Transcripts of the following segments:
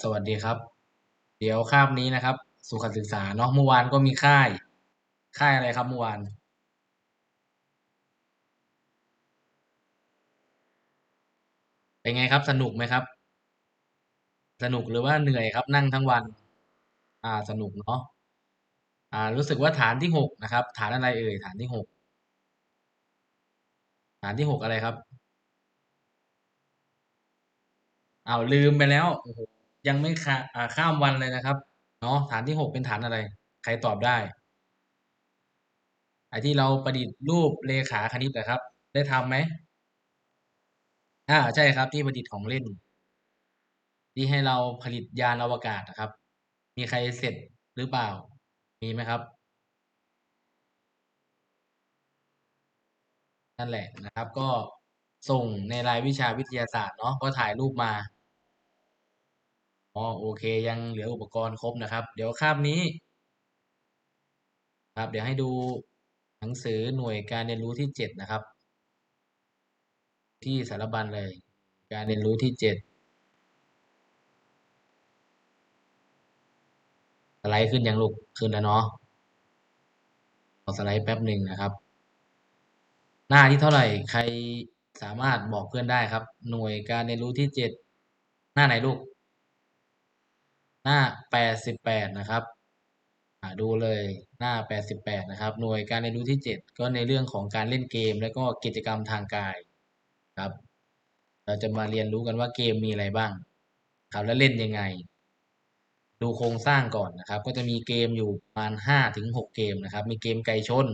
สวัสดีครับ เดี๋ยวคาบนี้นะครับ สุขศึกษาเนาะเมื่อวานก็มีค่าย ค่ายอะไรครับเมื่อวาน เป็นไงครับสนุกไหมครับ สนุกหรือว่าเหนื่อยครับนั่งทั้งวัน อ่าสนุกเนาะอ่า รู้สึกว่าฐานที่หกนะครับ ฐานอะไรเอ่ยฐานที่หกฐานที่หกอะไรครับอ้าวลืมไปแล้วโอ้โห ยังไม่ข้าข้ามวันเลยนะครับเนาะฐานที่หกเป็นฐานอะไร ใครตอบได้ไอ้ที่เราประดิษฐ์รูปเลขาคณิตนะครับ ได้ทำไหมอ่าใช่ครับที่ประดิษฐ์ของเล่น ที่ให้เราผลิตยานอวกาศนะครับ มีใครเสร็จหรือเปล่า มีไหมครับนั่นแหละนะครับ ก็ส่งในรายวิชาวิทยาศาสตร์เนาะก็ถ่ายรูปมา อ๋อโอเคยังเหลืออุปกรณ์ครบนะครับ เดี๋ยวคาบนี้ ครับ เดี๋ยวให้ดูหนังสือหน่วยการเรียนรู้ที่เจ็ดนะครับ ที่สารบัญเลย การเรียนรู้ที่เจ็ดสไลด์ขึ้นยังลูกขึ้นแล้วเนาะขอสไลด์แป๊บหนึ่งนะครับ หน้าที่เท่าไหร่ใครสามารถบอกเพื่อนได้ครับ หน่วยการเรียนรู้ที่เจ็ดหน้าไหนลูก หน้าแปดสิบแปดนะครับดูเลยหน้าแปดสิบแปดนะครับ หน่วยการเรียนรู้ที่เจ็ดก็ในเรื่องของการเล่นเกม และก็กิจกรรมทางกายครับ เราจะมาเรียนรู้กันว่าเกมมีอะไรบ้าง ครับแล้วเล่นยังไง ดูโครงสร้างก่อนนะครับ ก็จะมีเกมอยู่ประมาณห้าถึงหกเกมนะครับ มีเกมไก่ชน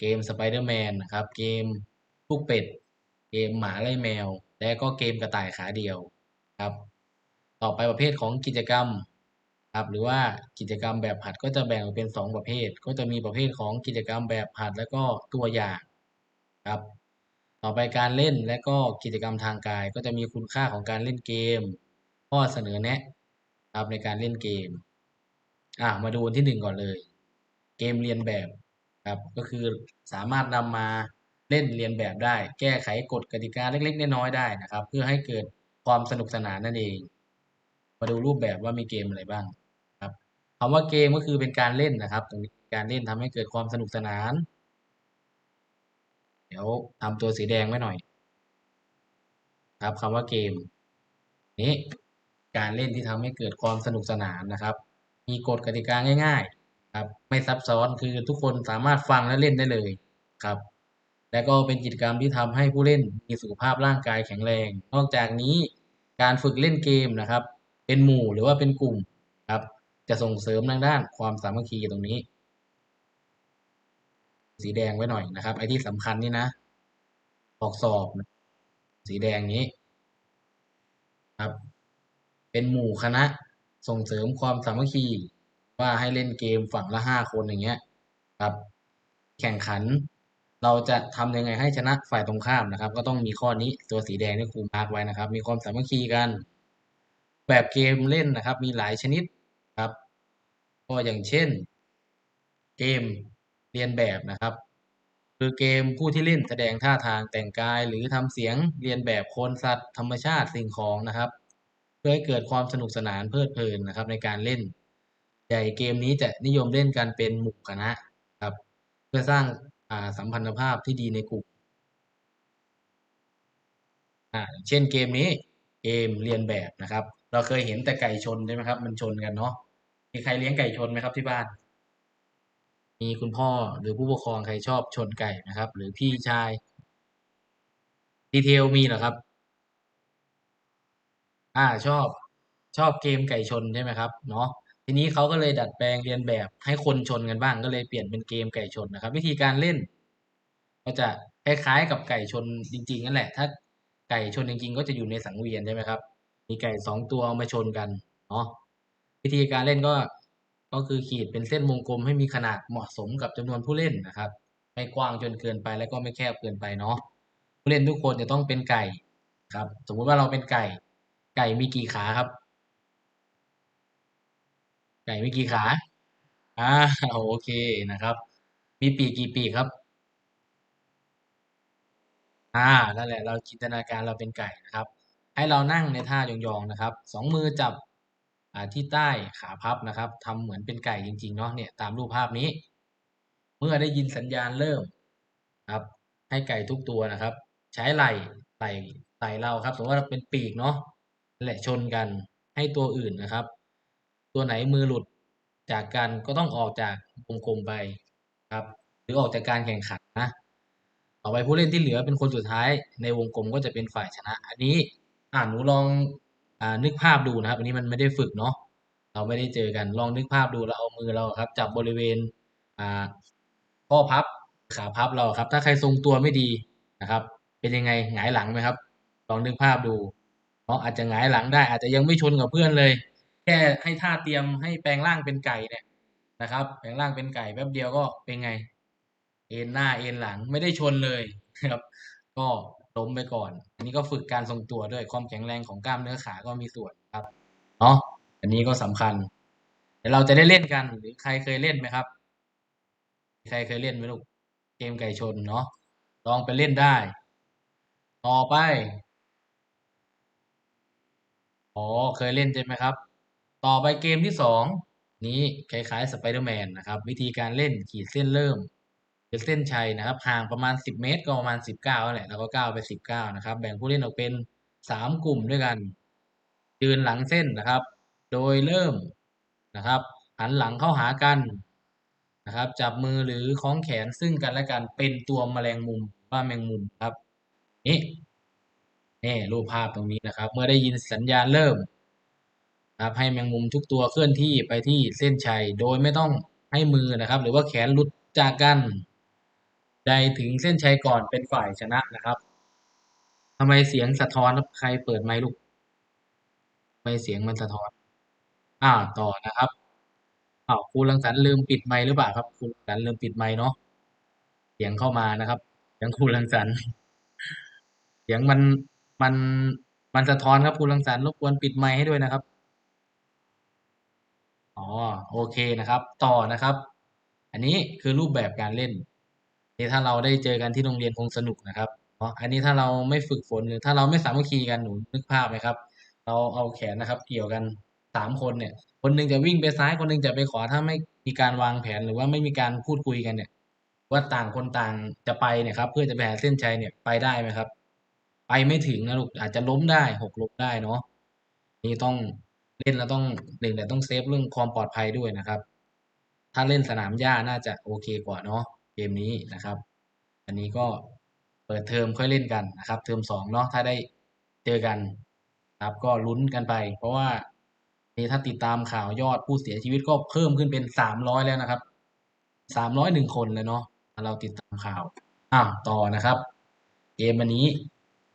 เกมสไปเดอร์แมนนะครับ เกมลูกเป็ด เกมหมาไล่แมว และก็เกมกระต่ายขาเดียวครับ ต่อไปประเภทของกิจกรรมครับหรือว่ากิจกรรมแบบหัดก็จะแบ่งออกเป็นสองประเภท ก็จะมีประเภทของกิจกรรมแบบหัดและก็ตัวอย่างครับ ต่อไปการเล่นและก็กิจกรรมทางกาย ก็จะมีคุณค่าของการเล่นเกม ข้อเสนอแนะครับในการเล่นเกมอ่ามาดูที่หนึ่งก่อนเลย เกมเรียนแบบครับก็คือสามารถนำมาเล่นเรียนแบบได้ แก้ไขกฎกติกาเล็กๆน้อยๆได้นะครับ เพื่อให้เกิดความสนุกสนานนั่นเอง มาดูรูปแบบว่ามีเกมอะไรบ้างครับคำว่าเกมก็คือเป็นการเล่นนะครับตรงนี้การเล่นทำให้เกิดความสนุกสนาน เดี๋ยวทำตัวสีแดงไว้หน่อย ครับคำว่าเกม นี้การเล่นที่ทำให้เกิดความสนุกสนานนะครับ มีกฎกติกาง่าย ๆ ครับ ไม่ซับซ้อนคือทุกคนสามารถฟังและเล่นได้เลยครับและก็เป็นกิจกรรมที่ทำให้ผู้เล่นมีสุขภาพร่างกายแข็งแรง นอกจากนี้การฝึกเล่นเกมนะครับ เป็นหมู่หรือว่าเป็นกลุ่มครับ จะส่งเสริมทางด้านความสามัคคีตรงนี้ สีแดงไว้หน่อยนะครับ ไอ้ที่สำคัญนี่นะออกสอบสีแดงนี้ครับ เป็นหมู่คณะส่งเสริมความสามัคคี ว่าให้เล่นเกมฝั่งละห้าคนอย่างเงี้ย ครับ แข่งขัน เราจะทำยังไงให้ชนะฝ่ายตรงข้ามนะครับ ก็ต้องมีข้อนี้ตัวสีแดงที่ครูมาร์กไว้นะครับ มีความสามัคคีกัน แบบเกมเล่นนะครับ มีหลายชนิดครับ ก็อย่างเช่น เกมเรียนแบบนะครับ คือเกมผู้ที่เล่นแสดงท่าทางแต่งกายหรือทำเสียงเรียนแบบคนสัตว์ธรรมชาติสิ่งของนะครับ เพื่อให้เกิดความสนุกสนานเพลิดเพลินนะครับ ในการเล่นใหญ่เกมนี้จะนิยมเล่นกันเป็นหมู่คณะครับ เพื่อสร้างสัมพันธภาพที่ดีในกลุ่มเช่นเกมนี้เกมเรียนแบบนะครับ เราเคยเห็นแต่ไก่ชนใช่ไหมครับ มันชนกันเนาะมีใครเลี้ยงไก่ชนไหมครับที่บ้าน มีคุณพ่อหรือผู้ปกครองใครชอบชนไก่นะครับ หรือพี่ชายดีเทลมีเหรอครับ อ่าชอบชอบเกมไก่ชนใช่ไหมครับเนาะทีนี้เขาก็เลยดัดแปลงเรียนแบบให้คนชนกันบ้างก็เลยเปลี่ยนเป็นเกมไก่ชนนะครับ วิธีการเล่น ก็จะคล้ายๆกับไก่ชนจริงๆนั่นแหละ ถ้าไก่ชนจริง ๆ ก็จะอยู่ในสังเวียนใช่ไหมครับ มีไก่สองตัวเอามาชนกันเนาะวิธีการเล่นก็ก็คือขีดเป็นเส้นวงกลมให้มีขนาดเหมาะสมกับจำนวนผู้เล่นนะครับ ไม่กว้างจนเกินไปแล้วก็ไม่แคบเกินไปเนาะผู้เล่นทุกคนจะต้องเป็นไก่ครับ สมมุติว่าเราเป็นไก่ ไก่มีกี่ขาครับ ไก่มีกี่ขาอ่าโอเคนะครับ มีปีกกี่ปีกครับอ่านั่นแหละเราจินตนาการเราเป็นไก่นะครับ ให้เรานั่งในท่ายองๆนะครับสองมือจับที่ใต้ขาพับนะครับทำเหมือนเป็นไก่จริงๆเนาะเนี่ยตามรูปภาพนี้ เมื่อได้ยินสัญญาณเริ่มครับ ให้ไก่ทุกตัวนะครับ ใช้ไหล่ไหล่ไหล่เราครับ สมมติว่าเป็นปีกเนาะแหละชนกันให้ตัวอื่นนะครับ ตัวไหนมือหลุดจากกันก็ต้องออกจากวงกลมไปครับ หรือออกจากการแข่งขันนะต่อไปผู้เล่นที่เหลือเป็นคนสุดท้ายในวงกลมก็จะเป็นฝ่ายชนะ อันนี้ อ่าหนูลองอ่านึกภาพดูนะครับ อันนี้มันไม่ได้ฝึกเนาะเราไม่ได้เจอกันลองนึกภาพดูเราเอามือเราครับ จับบริเวณอ่าข้อพับขาพับเราครับ ถ้าใครทรงตัวไม่ดีนะครับ เป็นยังไงหงายหลังไหมครับ ลองนึกภาพดูเนาะอาจจะหงายหลังได้ อาจจะยังไม่ชนกับเพื่อนเลย แค่ให้ท่าเตรียมให้แปลงร่างเป็นไก่เนี่ยนะครับ แปลงร่างเป็นไก่แป๊บเดียวก็เป็นไง เอ็นหน้าเอ็นหลังไม่ได้ชนเลยนะครับ ก็ ล้มไปก่อน อันนี้ก็ฝึกการทรงตัวด้วยความแข็งแรงของกล้ามเนื้อขาก็มีส่วนครับเนาะอันนี้ก็สำคัญเดี๋ยวเราจะได้เล่นกันหรือใครเคยเล่นไหมครับ ใครเคยเล่นไหมลูกเกมไก่ชนเนาะลองไปเล่นได้ ต่อไปอ๋อเคยเล่นใช่ไหมครับ ต่อไปเกมที่สองนี้คล้ายๆสไปเดอร์แมนนะครับ วิธีการเล่นขีดเส้นเริ่ม เป็นเส้นชัยนะครับห่างประมาณ 10 เมตรก็ประมาณ 19แหละแล้วก็ก้าวไป 19 นะครับ แบ่งผู้เล่นออกเป็น 3 กลุ่มด้วยกัน ยืนหลังเส้นนะครับ โดยเริ่มนะครับ หันหลังเข้าหากันนะครับ จับมือหรือคล้องแขนซึ่งกันและกันเป็นตัวแมลงมุมว่าแมงมุมครับนี่นี่รูปภาพตรงนี้นะครับ เมื่อได้ยินสัญญาณเริ่มครับให้แมงมุมทุกตัวเคลื่อนที่ไปที่เส้นชัย โดยไม่ต้องให้มือนะครับ หรือว่าแขนหลุดจากกัน ใดถึงเส้นชัยก่อนเป็นฝ่ายชนะนะครับทำไมเสียงสะท้อนใครเปิดไมค์ลูกทำไมเสียงมันสะท้อนอ่าต่อนะครับอ้าวครูรังสรรค์ลืมปิดไมค์หรือเปล่าครับครูรังสรรค์ลืมปิดไมค์เนาะเสียงเข้ามานะครับเสียงครูรังสรรค์เสียงมันมันมันสะท้อนครับครูรังสรรค์รบกวนปิดไมค์ให้ด้วยนะครับอ๋อโอเคนะครับ ต่อนะครับ อันนี้คือรูปแบบการเล่น นี่ถ้าเราได้เจอกันที่โรงเรียนคงสนุกนะครับเนาะอันนี้ถ้าเราไม่ฝึกฝนหรือถ้าเราไม่สามัคคีกันหนูนึกภาพไหมครับ เราเอาแขนนะครับ เกี่ยวกันสามคนเนี่ย คนหนึ่งจะวิ่งไปซ้ายคนหนึ่งจะไปขวาถ้าไม่มีการวางแผนหรือว่าไม่มีการพูดคุยกันเนี่ย ว่าต่างคนต่างจะไปเนี่ยครับ เพื่อจะไปหาเส้นชัยเนี่ยไปได้ไหมครับ ไปไม่ถึงนะลูกอาจจะล้มได้หกล้มได้เนาะนี่ต้องเล่นแล้วต้องหนึ่งแต่ต้องเซฟเรื่องความปลอดภัยด้วยนะครับ ถ้าเล่นสนามหญ้าน่าจะโอเคกว่าเนาะ เกมนี้นะครับ อันนี้ก็เปิดเทอมค่อยเล่นกันนะครับ เทอมสองเนาะถ้าได้เจอกันครับก็ลุ้นกันไป เพราะว่านี่ถ้าติดตามข่าวยอดผู้เสียชีวิตก็เพิ่มขึ้นเป็นสามร้อยแล้วนะครับสามร้อยหนึ่งคนเลยเนาะถ้าเราติดตามข่าวอ้าวต่อนะครับ เกมอันนี้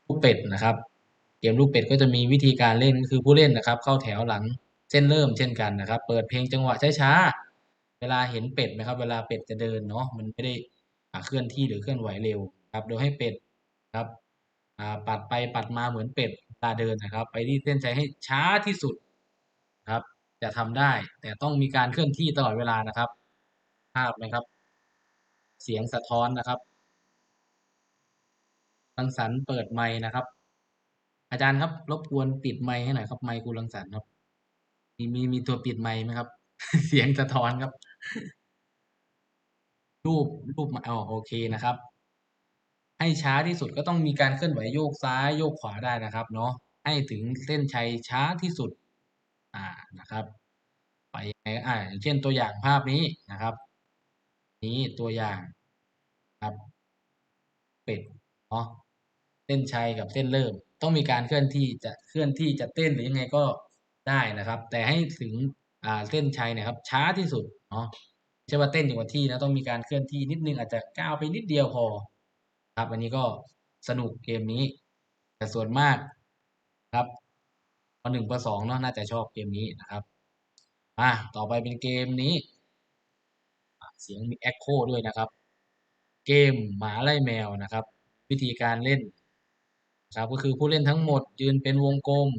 ลูกเป็ดนะครับ เกมลูกเป็ดก็จะมีวิธีการเล่นคือผู้เล่นนะครับ เข้าแถวหลังเส้นเริ่มเช่นกันนะครับ เปิดเพลงจังหวะช้าๆ เวลาเห็นเป็ดนะครับ เวลาเป็ดจะเดินเนาะมันไม่ได้เคลื่อนที่หรือเคลื่อนไหวเร็วครับ โดยให้เป็ดครับปัดไปปัดมาเหมือนเป็ดตาเดินนะครับ ไปที่เส้นชัยให้ช้าที่สุดครับ จะทำได้ แต่ต้องมีการเคลื่อนที่ตลอดเวลานะครับ ภาพนะครับ เสียงสะท้อนนะครับรังสรรค์เปิดไมค์นะครับ อาจารย์ครับ รบกวนปิดไมค์ให้หน่อยครับไมค์ครูรังสรรค์ครับ มีมีมีตัวปิดไมค์ไหมครับ เสียงสะท้อนครับ รูปรูปมาอ๋อโอเคนะครับ ให้ช้าที่สุดก็ต้องมีการเคลื่อนไหวโยกซ้ายโยกขวาได้นะครับ เนาะให้ถึงเส้นชัยช้าที่สุด อ่านะครับ ไปอ่าอย่างเช่นตัวอย่างภาพนี้นะครับ นี้ตัวอย่างครับ เป็ดเนาะเส้นชัยกับเส้นเริ่ม ต้องมีการเคลื่อนที่จะเคลื่อนที่จะเต้นหรือยังไงก็ได้นะครับ แต่ให้ถึง อ่าเส้นชัยนะครับช้าที่สุดเนาะใช่ว่าเต้นอยู่กับที่นะต้องมีการเคลื่อนที่นิดนึงอาจจะก้าวไปนิดเดียวพอครับอันนี้ก็สนุกเกมนี้ แต่ส่วนมากครับปหนึ่งปสองเนาะน่าจะชอบเกมนี้นะครับอ่าต่อไปเป็นเกมนี้เสียงมีแอคโคด้วยนะครับ เกมหมาไล่แมวนะครับ วิธีการเล่นครับก็คือผู้เล่นทั้งหมดยืนเป็นวงกลม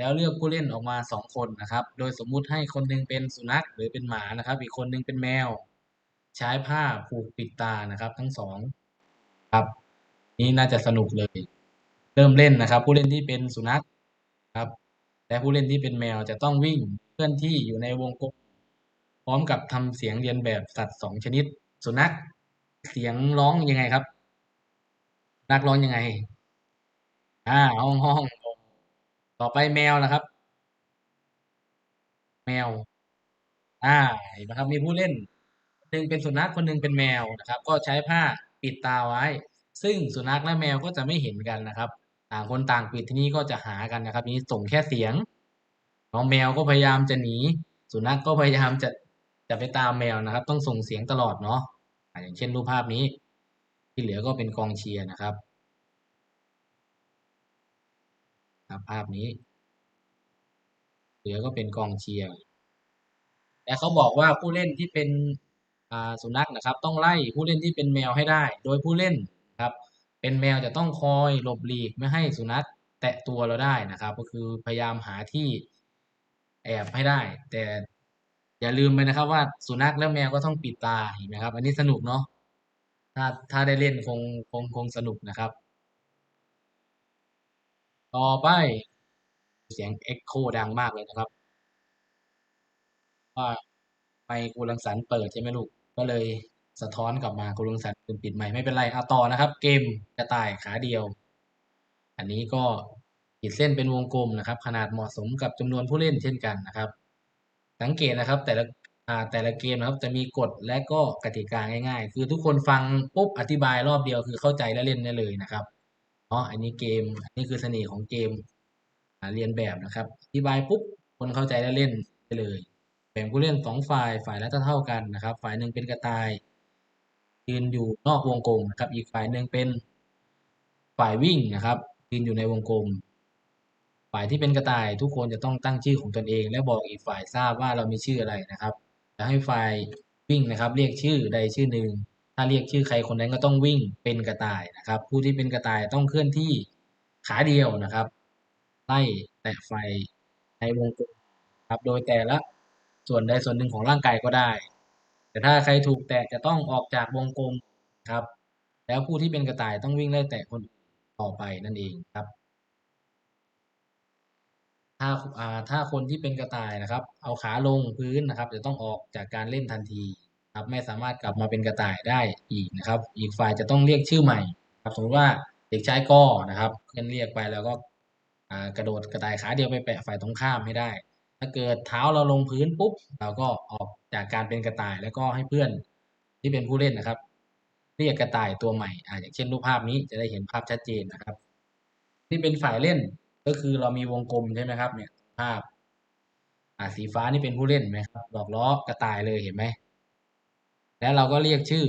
แล้วเลือกผู้เล่นออกมาสองคนนะครับ โดยสมมุติให้คนนึงเป็นสุนัขหรือเป็นหมานะครับ อีกคนนึงเป็นแมว ใช้ผ้าผูกปิดตานะครับ ทั้งสองครับ นี่น่าจะสนุกเลย เริ่มเล่นนะครับ ผู้เล่นที่เป็นสุนัขครับ และผู้เล่นที่เป็นแมวจะต้องวิ่งเคลื่อนที่อยู่ในวงกลมพร้อมกับทำเสียงเรียนแบบสัตว์สองชนิด สุนัขเสียงร้องยังไงครับนักร้องยังไง อ่าห้องห้อง ต่อไปแมวนะครับ แมว อ่าเห็นไหมครับ มีผู้เล่นหนึ่งเป็นสุนัขคนหนึ่งเป็นแมวนะครับ ก็ใช้ผ้าปิดตาไว้ ซึ่งสุนัขและแมวก็จะไม่เห็นกันนะครับต่างคนต่างปิดที่นี้ก็จะหากันนะครับ นี้ส่งแค่เสียงน้องแมวก็พยายามจะหนี สุนัขก็พยายามจะจะไปตามแมวนะครับ ต้องส่งเสียงตลอดเนาะอย่างเช่นรูปภาพนี้ ที่เหลือก็เป็นกองเชียร์นะครับ ครับภาพนี้ เหลือก็เป็นกองเชียร์แต่เขาบอกว่าผู้เล่นที่เป็นสุนัขนะครับ ต้องไล่ผู้เล่นที่เป็นแมวให้ได้ โดยผู้เล่นครับ เป็นแมวจะต้องคอยหลบหลีกไม่ให้สุนัขแตะตัวเราได้นะครับ ก็คือพยายามหาที่แอบให้ได้ แต่อย่าลืมไปนะครับว่าสุนัขและแมวก็ต้องปิดตาเห็นไหมครับ อันนี้สนุกเนาะถ้าถ้าได้เล่นคงคงคงสนุกนะครับ ต่อไปเสียงเอ็กโคดังมากเลยนะครับ ว่าไมค์คุณรังสรรเปิดใช่ไหมลูก ก็เลยสะท้อนกลับมาคุณรังสรรปิดไมค์ไม่เป็นไรเอาต่อนะครับ เกมกระต่ายขาเดียว อันนี้ก็ขีดเส้นเป็นวงกลมนะครับ ขนาดเหมาะสมกับจำนวนผู้เล่นเช่นกันนะครับ สังเกตนะครับแต่ละแต่ละเกมนะครับจะมีกฎและก็กติกาง่าย ๆ คือทุกคนฟังปุ๊บอธิบายรอบเดียวคือเข้าใจและเล่นได้เลยนะครับ เนาะอันนี้เกมอันนี้คือเสน่ห์ของเกมเรียนแบบนะครับอธิบายปุ๊บคนเข้าใจและเล่นได้เลย แบ่งผู้เล่นสองฝ่ายฝ่ายละเท่ากันนะครับ ฝ่ายหนึ่งเป็นกระต่าย ยืนอยู่นอกวงกลมนะครับ อีกฝ่ายหนึ่งเป็นฝ่ายวิ่งนะครับ ยืนอยู่ในวงกลม ฝ่ายที่เป็นกระต่ายทุกคนจะต้องตั้งชื่อของตนเอง และบอกอีกฝ่ายทราบว่าเรามีชื่ออะไรนะครับแล้วให้ฝ่ายวิ่งนะครับ เรียกชื่อใดชื่อหนึ่ง ถ้าเรียกชื่อใครคนนั้นก็ต้องวิ่งเป็นกระต่ายนะครับ ผู้ที่เป็นกระต่ายต้องเคลื่อนที่ขาเดียวนะครับไล่แตะไฟในวงกลมครับโดยแต่ละส่วนใดส่วนหนึ่งของร่างกายก็ได้ แต่ถ้าใครถูกแตะจะต้องออกจากวงกลมครับ แล้วผู้ที่เป็นกระต่ายต้องวิ่งไล่แตะคนต่อไปนั่นเองครับ ถ้าอ่าถ้าคนที่เป็นกระต่ายนะครับ เอาขาลงพื้นนะครับ จะต้องออกจากการเล่นทันที ครับไม่สามารถกลับมาเป็นกระต่ายได้อีกนะครับ อีกฝ่ายจะต้องเรียกชื่อใหม่ครับสมมติว่าเด็กชายก้อนะครับเพื่อนเรียกไปแล้วก็กระโดดกระต่ายขาเดียวไปแปะฝ่ายตรงข้ามให้ได้ ถ้าเกิดเท้าเราลงพื้นปุ๊บเราก็ออกจากการเป็นกระต่ายแล้วก็ให้เพื่อนที่เป็นผู้เล่นนะครับ เรียกกระต่ายตัวใหม่อ่าอย่างเช่นรูปภาพนี้จะได้เห็นภาพชัดเจนนะครับที่เป็นฝ่ายเล่นก็คือเรามีวงกลมใช่ไหมครับเนี่ยภาพอ่าสีฟ้านี่เป็นผู้เล่นไหมครับดอกล้อกระต่ายเลยเห็นไหม แล้วเราก็เรียกชื่อ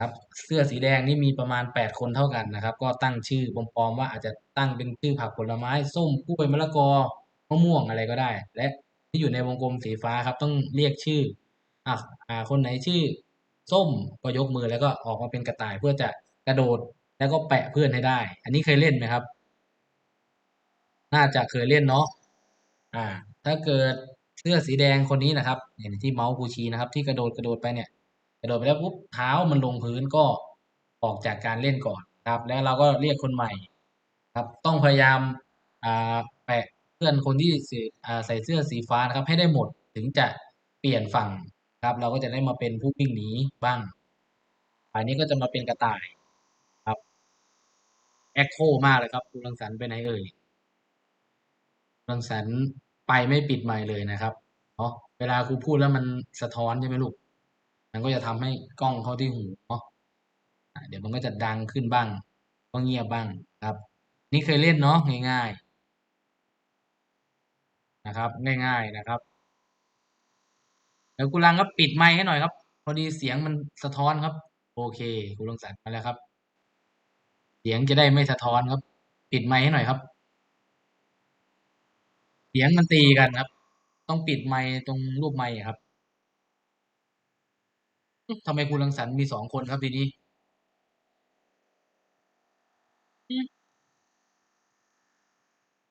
ครับเสื้อสีแดงนี่มีประมาณแปดคนเท่ากันนะครับ ก็ตั้งชื่อปลอมๆว่าอาจจะตั้งเป็นชื่อผักผลไม้ส้มกล้วยมะละกอมะม่วงอะไรก็ได้ และที่อยู่ในวงกลมสีฟ้าครับ ต้องเรียกชื่ออ่าอ่าคนไหนชื่อ ส้มก็ยกมือแล้วก็ออกมาเป็นกระต่ายเพื่อจะกระโดดแล้วก็แปะเพื่อนให้ได้ อันนี้เคยเล่นไหมครับ น่าจะเคยเล่นเนาะอ่า ถ้าเกิดเสื้อสีแดงคนนี้นะครับอย่างที่เมาส์กูชี้นะครับ ที่กระโดดกระโดดไปเนี่ย กระโดดไปแล้วปุ๊บเท้ามันลงพื้นก็ออกจากการเล่นก่อนครับ แล้วเราก็เรียกคนใหม่ ครับ ต้องพยายามแปะเพื่อนคนที่ใส่เสื้อสีฟ้านะครับ ให้ได้หมดถึงจะเปลี่ยนฝั่งครับ เราก็จะได้มาเป็นผู้วิ่งหนีบ้างฝ่ายนี้ก็จะมาเป็นกระต่ายครับแอคโคมากเลยครับคุณรังสรรค์ไปไหนเอ่ยรังสรรค์ไปไม่ปิดไม์เลยนะครับเนาะเวลาครูพูดแล้วมันสะท้อนใช่ไหมลูก มันก็จะทำให้กล้องเข้าที่หูเนาะเดี๋ยวมันก็จะดังขึ้นบ้าง ก็เงียบบ้างครับ นี่เคยเล่นเนาะง่ายๆนะครับ ง่ายๆนะครับแล้วคุณรังก็ปิดไมค์ให้หน่อยครับ พอดีเสียงมันสะท้อนครับ โอเคคุณรังสรรค์มาแล้วครับ เสียงจะได้ไม่สะท้อนครับ ปิดไมค์ให้หน่อยครับ เสียงมันตีกันครับ ต้องปิดไมค์ตรงรูปไมค์ครับ ทำไมคุณรังสรรค์มีสองคนครับทีนี้ อืม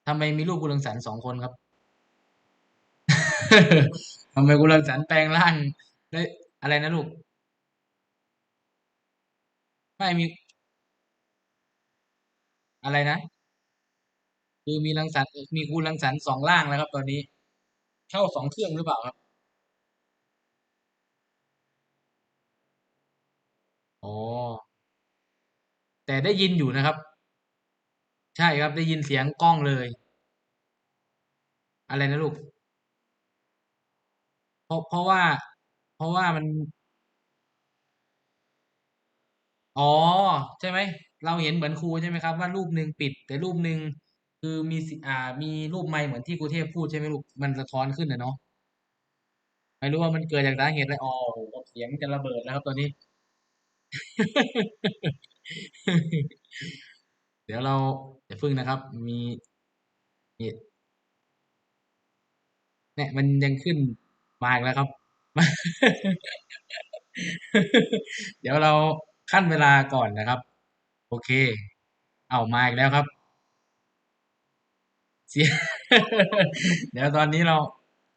ทำไมมีลูกคุณรังสรรค์สองคนครับ ทำไมคุณรังสรรค์แปลงร่างได้ อะไรนะลูก ไม่ มี อะไรนะ คือมีรังสรรค์ มีคุณรังสรรค์สองร่างแล้วครับตอนนี้ เข้าสองเครื่องหรือเปล่าครับ อ๋อ แต่ได้ยินอยู่นะครับ ใช่ครับ ได้ยินเสียงกล้องเลย อะไรนะลูก เพราะเพราะว่า เพราะว่ามัน อ๋อ ใช่ไหม เราเห็นเหมือนครูใช่ไหมครับว่ารูปหนึ่งปิด แต่รูปหนึ่งคือมีสิอ่า มีรูปไมค์เหมือนที่ครูเทพพูดใช่ไหมลูก มันสะท้อนขึ้นอะเนาะ ไม่รู้ว่ามันเกิดจากสาเหตุอะไรอ๋อเสียงจะระเบิดแล้วครับตอนนี้ เดี๋ยวเราอย่าพึ่งนะครับ มีมีเนี่ยมันยังขึ้นมาอีกแล้วครับ เดี๋ยวเราคั่นเวลาก่อนนะครับ โอเค เอามาอีกแล้วครับ เสีย เดี๋ยวตอนนี้เรา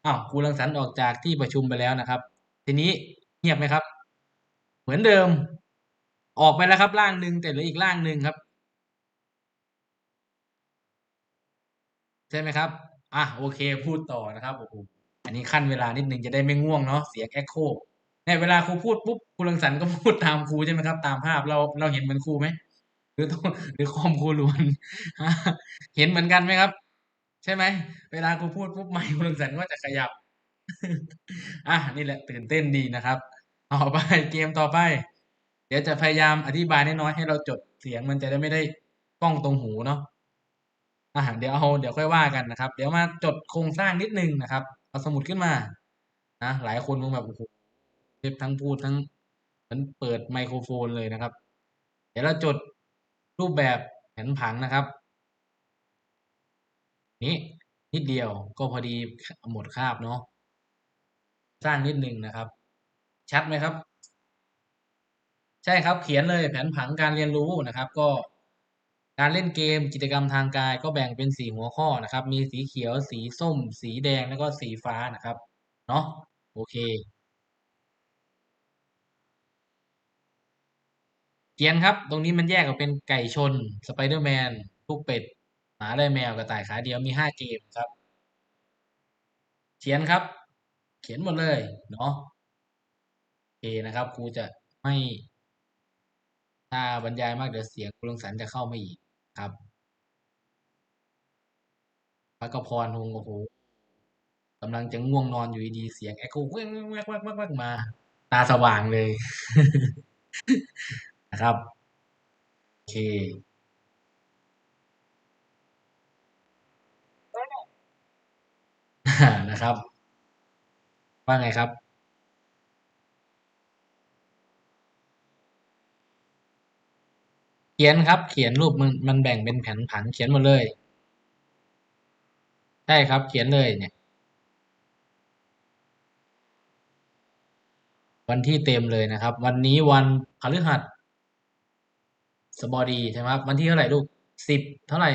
อ้าวครูรังสรรค์ออกจากที่ประชุมไปแล้วนะครับ ทีนี้เงียบไหมครับ?เหมือนเดิม ออกไปแล้วครับร่างหนึ่งแต่เหลืออีกร่างหนึ่งครับ ใช่ไหมครับ?อาโอเคพูดต่อนะครับโอ้โฮอันนี้คั่นเวลานิดหนึ่งจะได้ไม่ง่วงเนาะเสียง echo เนี่ยเวลาครูพูดปุ๊บครูรังสรรค์ก็พูดตามครูใช่ไหมครับ ตามภาพเราเราเห็นเหมือนครูไหม?หรือต้องหรือคอมครูรวนเห็นเหมือนกันไหมครับ?ใช่ไหม?เวลาครูพูดปุ๊บไมค์ครูรังสรรค์ก็จะขยับอานี่แหละตื่นเต้นดีนะครับ ต่อไปเกมต่อไป เดี๋ยวจะพยายามอธิบายน้อยๆให้เราจดเสียงมันจะได้ไม่ได้ก้องตรงหูเนาะอาเดี๋ยวเอาเดี๋ยวค่อยว่ากันนะครับ เดี๋ยวมาจดโครงสร้างนิดหนึ่งนะครับเอาสมุดขึ้นมานะหลายคนคงแบบโอ้โฮเทพทั้งพูดทั้งเหมือนเปิดไมโครโฟนเลยนะครับ เดี๋ยวเราจดรูปแบบแผนผังนะครับ นี้นิดเดียวก็พอดีหมดคาบเนาะสร้างนิดหนึ่งนะครับ ชัดไหมครับ? ใช่ครับเขียนเลยแผนผังการเรียนรู้นะครับ ก็การเล่นเกมกิจกรรมทางกายก็แบ่งเป็น4หัวข้อนะครับ มีสีเขียว สีส้ม สีแดงแล้วก็สีฟ้านะครับ เนาะโอเค เขียนครับ ตรงนี้มันแยกออกเป็นไก่ชน Spider-Man ลูกเป็ดหมาไล่แมวกระต่ายขาเดียวมี5เกมครับ เขียนครับ เขียนหมดเลยเนาะโอเคนะครับครูจะไม่ ถ้าบรรยายมากเดี๋ยวเสียงครูรังสรรค์จะเข้าไม่อีกครับภักพรคงโอ้โฮกำลังจะง่วงนอนอยู่ดีเสียง echo มา ตาสว่างเลยนะครับโอเคนะครับ ว่าไงครับ? ขียนครับ เขียนรูปมันมันแบ่งเป็นแผนผังเขียนหมดเลย ใช่ครับ เขียนเลยเนี่ย วันที่เต็มเลยนะครับ วันนี้วันพฤหัสบดีใช่ไหมครับ วันที่เท่าไหร่ลูก?10เท่าไหร่?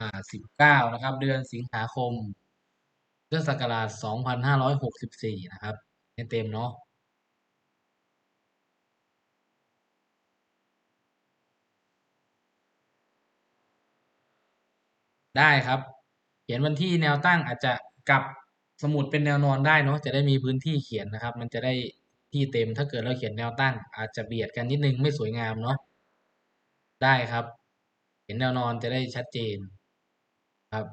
อ่า19นะครับ เดือนสิงหาคมพุทธศักราช2564นห้าร้อยหกสิบสี่นะครับเต็มเนาะ ได้ครับ เขียนวันที่แนวตั้งอาจจะกลับสมุดเป็นแนวนอนได้เนาะจะได้มีพื้นที่เขียนนะครับ มันจะได้ที่เต็มถ้าเกิดเราเขียนแนวตั้ง อาจจะเบียดกันนิดนึงไม่สวยงามเนาะได้ครับเขียนแนวนอนจะได้ชัดเจนครับ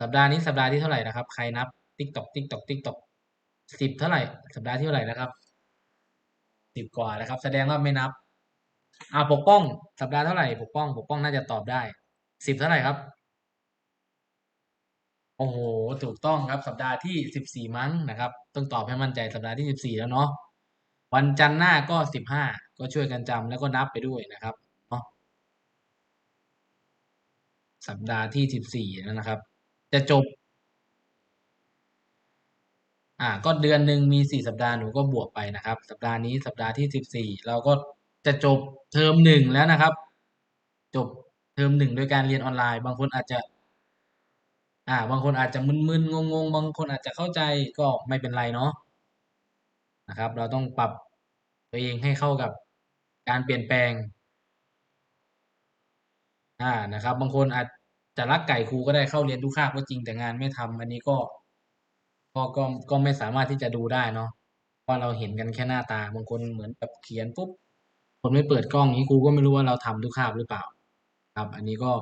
สัปดาห์นี้สัปดาห์ที่เท่าไหร่นะครับ ใครนับติ๊กตอกติ๊กตอกๆๆ10เท่าไหร่ สัปดาห์ที่เท่าไหร่นะครับ?10กว่าแล้วครับ แสดงว่าไม่นับอ่าปกป้อง สัปดาห์เท่าไหร่ปกป้อง ปกป้องน่าจะตอบได้ 10เท่าไหร่ครับ?โอ้โฮถูกต้องครับสัปดาห์ที่14มั้งนะครับ ต้องตอบให้มั่นใจสัปดาห์ที่14แล้วเนาะวันจันทร์หน้าก็15ก็ช่วยกันจำแล้วก็นับไปด้วยนะครับเนาะสัปดาห์ที่14แล้วนะครับ จะจบ อ่า ก็เดือนหนึ่งมี4สัปดาห์หนูก็บวกไปนะครับ สัปดาห์นี้สัปดาห์ที่14เราก็จะจบเทอม1แล้วนะครับ จบ ทอม1โดยการเรียนออนไลน์ บางคนอาจจะอาบางคนอาจจะมึนๆงงๆ บางคนอาจจะเข้าใจก็ไม่เป็นไรเนาะนะครับ เราต้องปรับตัวเองให้เข้ากับการเปลี่ยนแปลงอานะครับ บางคนอาจจะรักไก่ครูก็ได้เข้าเรียนทุกคาบก็จริงแต่งานไม่ทำอันนี้ก็ก็ก็ก็ไม่สามารถที่จะดูได้เนาะเพราเราเห็นกันแค่หน้าตาบางคนเหมือนแบบเขียนปุ๊บคนไม่เปิดกล้องนี้ครูก็ไม่รู้ว่าเราทำทุกคาบหรือเปล่า ครับ อันนี้ก็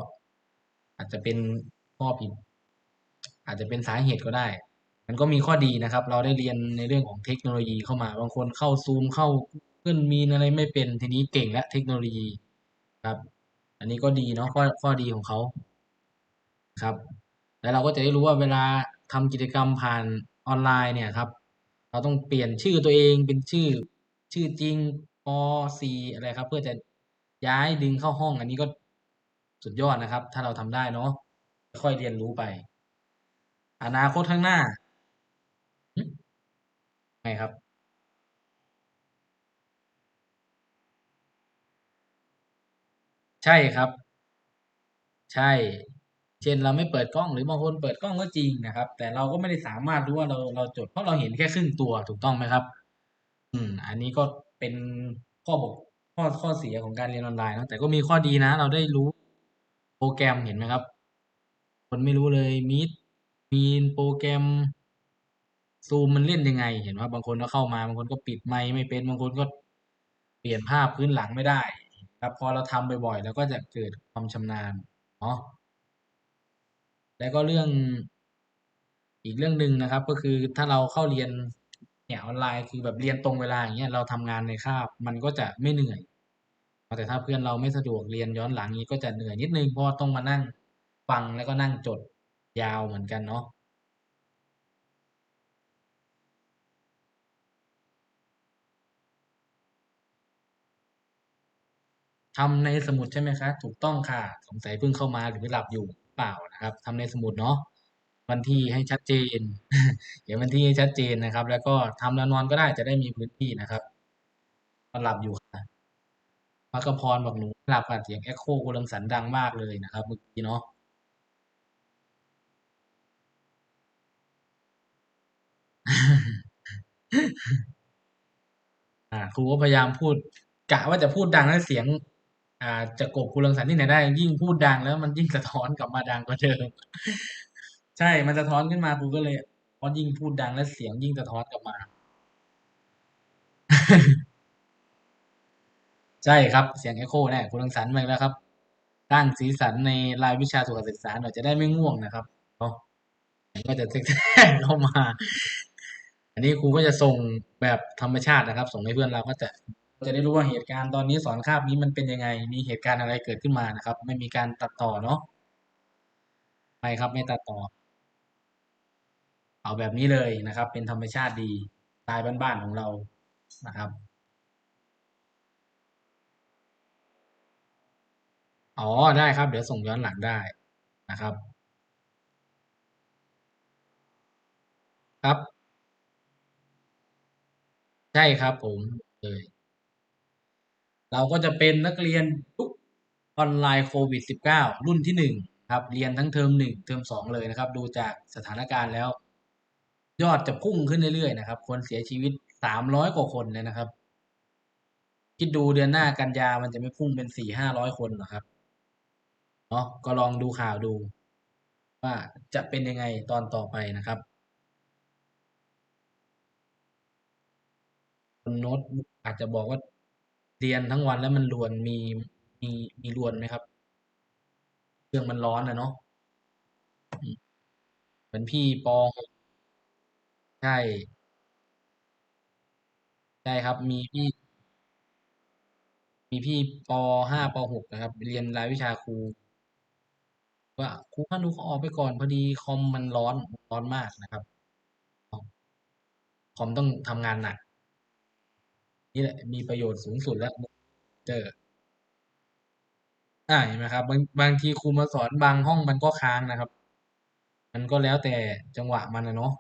อาจจะเป็นข้อผิด อาจจะเป็นสาเหตุก็ได้ มันก็มีข้อดีนะครับ เราได้เรียนในเรื่องของเทคโนโลยีเข้ามาบางคนเข้าซูมเข้าขึ้นมีอะไรไม่เป็นทีนี้เก่งและเทคโนโลยีครับ อันนี้ก็ดีเนาะข้อข้อดีของเขาครับ แล้วเราก็จะได้รู้ว่าเวลาทำกิจกรรมผ่านออนไลน์เนี่ยครับ เราต้องเปลี่ยนชื่อตัวเองเป็นชื่อชื่อจริงป .4 อะไรครับ เพื่อจะย้ายดึงเข้าห้อง อันนี้ก็ สุดยอดนะครับ ถ้าเราทำได้เนาะค่อยเรียนรู้ไป อนาคตข้างหน้าไงครับใช่ครับ ใช่ เช่นเราไม่เปิดกล้องหรือบางคนเปิดกล้องก็จริงนะครับ แต่เราก็ไม่ได้สามารถรู้ว่าเราเราจดเพราะเราเห็นแค่ครึ่งตัวถูกต้องไหมครับ อืม อันนี้ก็เป็นข้อบกข้อข้อเสียของการเรียนออนไลน์นะแต่ก็มีข้อดีนะ เราได้รู้ โปรแกรมเห็นไหมครับ คนไม่รู้เลย Meet มีโปรแกรม Zoom มันเล่นยังไง เห็นว่าบางคนก็เข้ามาบางคนก็ปิดไมค์ไม่เป็นบางคนก็เปลี่ยนภาพพื้นหลังไม่ได้ ครับพอเราทำบ่อยๆเราก็จะเกิดความชำนาญเนาะแล้วก็เรื่องอีกเรื่องหนึ่งนะครับ ก็คือถ้าเราเข้าเรียนเนี่ยออนไลน์คือแบบเรียนตรงเวลาอย่างเงี้ยเราทำงานในคาบมันก็จะไม่เหนื่อย แต่ถ้าเพื่อนเราไม่สะดวกเรียนย้อนหลังนี้ก็จะเหนื่อยนิดนึงเพราะต้องมานั่งฟังแล้วก็นั่งจดยาวเหมือนกันเนาะทำในสมุดใช่ไหมคะถูกต้องค่ะสงสัยเพิ่งเข้ามาหรือหลับอยู่เปล่านะครับทำในสมุดเนาะวันที่ให้ชัดเจนเขียนวันที่ให้ชัดเจนนะครับ แล้วก็ทำแล้วนอนก็ได้จะได้มีพื้นที่นะครับนอนหลับอยู่ค่ะ มักกะพรบอกหนูหลับค่ะเสียงเอ็กโคกุลังสันดังมากเลยนะครับเมื่อกี้เนาะอ่าครูก็พยายามพูดกะว่าจะพูดดังแล้วเสียง อ่าจะกลบกุลังสันที่ไหนได้ ยิ่งพูดดังแล้วมันยิ่งสะท้อนกลับมาดังกว่าเดิม ใช่มันสะท้อนขึ้นมาครูก็เลยเพราะยิ่งพูดดังแล้วเสียงยิ่งสะท้อนกลับมา ใช่ครับเสียงเอ็กโคแน่กุลังสันมาแล้วครับสร้างสีสันในรายวิชาสุขศึกษาหน่อยจะได้ไม่ง่วงนะครับเนาะก็จะแทรกเข้ามา อันนี้ครูก็จะส่งแบบธรรมชาตินะครับ ส่งให้เพื่อนเราก็จะจะได้รู้ว่าเหตุการณ์ตอนนี้สอนคาบนี้มันเป็นยังไง มีเหตุการณ์อะไรเกิดขึ้นมานะครับ ไม่มีการตัดต่อเนาะไม่ครับไม่ตัดต่อ เอาแบบนี้เลยนะครับ เป็นธรรมชาติดีตล์บ้านๆของเรานะครับ อ๋อได้ครับ เดี๋ยวส่งย้อนหลังได้นะครับ ครับ ใช่ครับผมเลย เราก็จะเป็นนักเรียนยุคออนไลน์โควิด -19 รุ่นที่หนึ่งครับ เรียนทั้งเทอมหนึ่งเทอมสองเลยนะครับ ดูจากสถานการณ์แล้ว ยอดจะพุ่งขึ้นเรื่อยๆนะครับ คนเสียชีวิตสามร้อยกว่าคนเลยนะครับ คิดดูเดือนหน้ากันยามันจะไม่พุ่งเป็นสี่ห้าร้อยคนหรอครับ เนาะก็ลองดูข่าวดู ว่าจะเป็นยังไงตอนต่อไปนะครับโน้ตอาจจะบอกว่าเรียนทั้งวันแล้วมันรวนมีมีมีรวนไหมครับเครื่องมันร้อนนะเนาะเหมือนพี่ปหกใช่ใช่ครับมีพี่มีพี่ปห้าปหกนะครับ เรียนรายวิชาครู ว่าครูพานุเขาออกไปก่อนพอดีคอมมันร้อนร้อนมากนะครับ คอมต้องทำงานหนัก นี่แหละมีประโยชน์สูงสุดแล้วเจออ่าเห็นไหมครับ บางบางทีครูมาสอนบางห้องมันก็ค้างนะครับ มันก็แล้วแต่จังหวะมันนะเนาะ